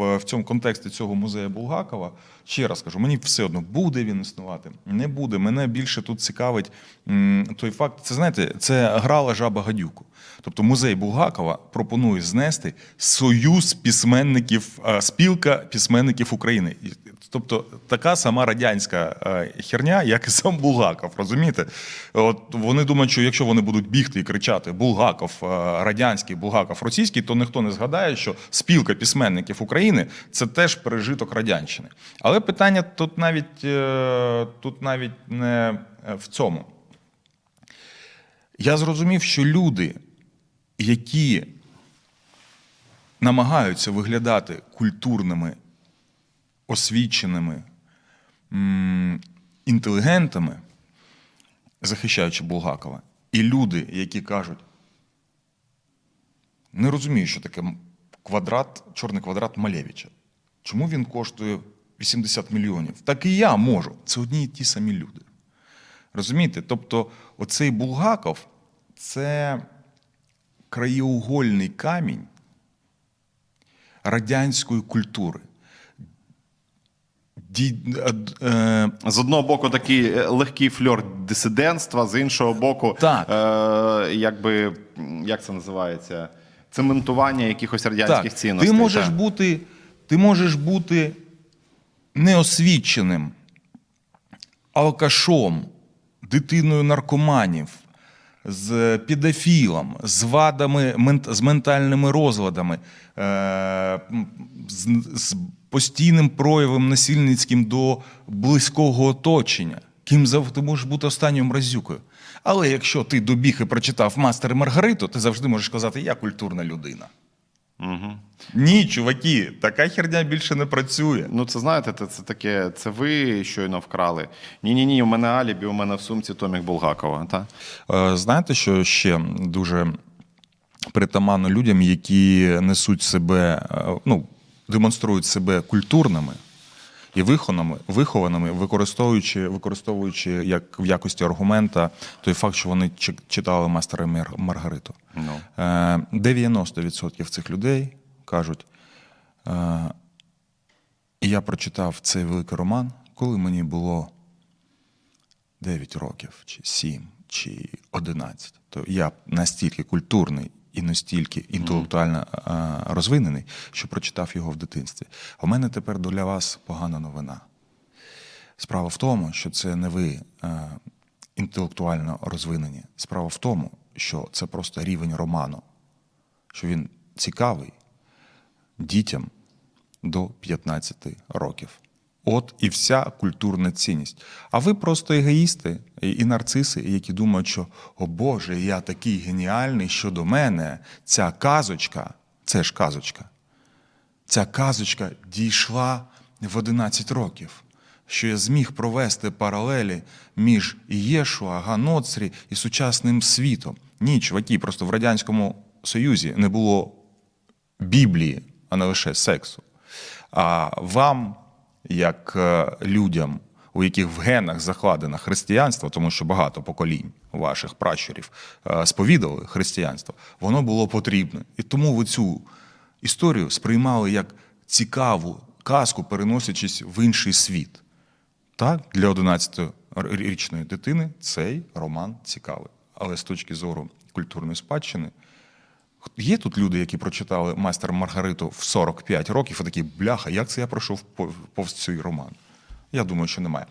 в, цьому контексті цього музею Булгакова, ще раз кажу, мені все одно буде він існувати, не буде. Мене більше тут цікавить той факт. Це знаєте, це грала жаба гадюку. Тобто музей Булгакова пропонує знести союз письменників, е, спілка письменників України. Тобто така сама радянська е, херня, як і сам Булгаков, розумієте? От вони думають, що якщо вони будуть бігти і кричати Булгаков е, радянський, Булгаков російський, то ніхто не згадає, що спілка письменників України це теж пережиток радянщини. Але питання тут навіть, е, тут навіть не в цьому. Я зрозумів, що люди, які намагаються виглядати культурними, освіченими, інтелігентами, захищаючи Булгакова, і люди, які кажуть, не розумію, що таке квадрат, чорний квадрат Малевича. Чому він коштує 80 мільйонів? Так і я можу. Це одні і ті самі люди. Розумієте? Тобто, оцей Булгаков це краєугольний камінь радянської культури. Ді- е, е, З одного боку, такий е, легкий фльор дисидентства, з іншого боку, Так. е, якби як це називається? Цементування якихось радянських так, цінностей. Ти можеш так. бути, ти можеш бути неосвіченим, алкашом, дитиною наркоманів, з педофілом, з вадами, з ментальними розладами, е, з, постійним проявом насильницьким до близького оточення. Ким завжди ти можеш бути останньою мразюкою. Але якщо ти добіг і прочитав мастер і Маргариту, ти завжди можеш сказати, я культурна людина. Угу. Ні, чуваки, така херня більше не працює. Ну, це знаєте, це, це таке, це ви щойно вкрали. Ні, ні, ні, у мене алібі, у мене в сумці Томік Булгакова. Та? Е, Знаєте, що ще дуже притаманно людям, які несуть себе, е, ну, демонструють себе культурними і вихованими, вихованими, використовуючи, використовуючи як в якості аргумента той факт, що вони чи- читали мастера Маргариту. Ну. Е, 90% цих людей кажуть, е, я прочитав цей великий роман, коли мені було 9 років, чи 7, чи 11. То я настільки культурний і настільки інтелектуально е, розвинений, що прочитав його в дитинстві. А в мене тепер для вас погана новина. Справа в тому, що це не ви е, інтелектуально розвинені. Справа в тому, що це просто рівень роману, що він цікавий дітям до 15 років. От і вся культурна цінність. А ви просто егоїсти і нарциси, які думають, що о Боже, я такий геніальний, що до мене ця казочка, це ж казочка, ця казочка дійшла в 11 років, що я зміг провести паралелі між Єшуа, Ганоцрі і сучасним світом. Ні, чуваки, просто в Радянському Союзі не було Біблії, а не лише сексу. А вам, як е, людям, у яких в генах закладено християнство, тому що багато поколінь ваших пращурів е, сповідали християнство, воно було потрібне. І тому ви цю історію сприймали як цікаву казку, переносячись в інший світ. Так, для 11-річної дитини цей роман цікавий. Але з точки зору культурної спадщини, Є тут люди, які прочитали майстер Маргариту в 45 років і такі, бляха, як це я пройшов пов- повз цей роман? Я думаю, що немає.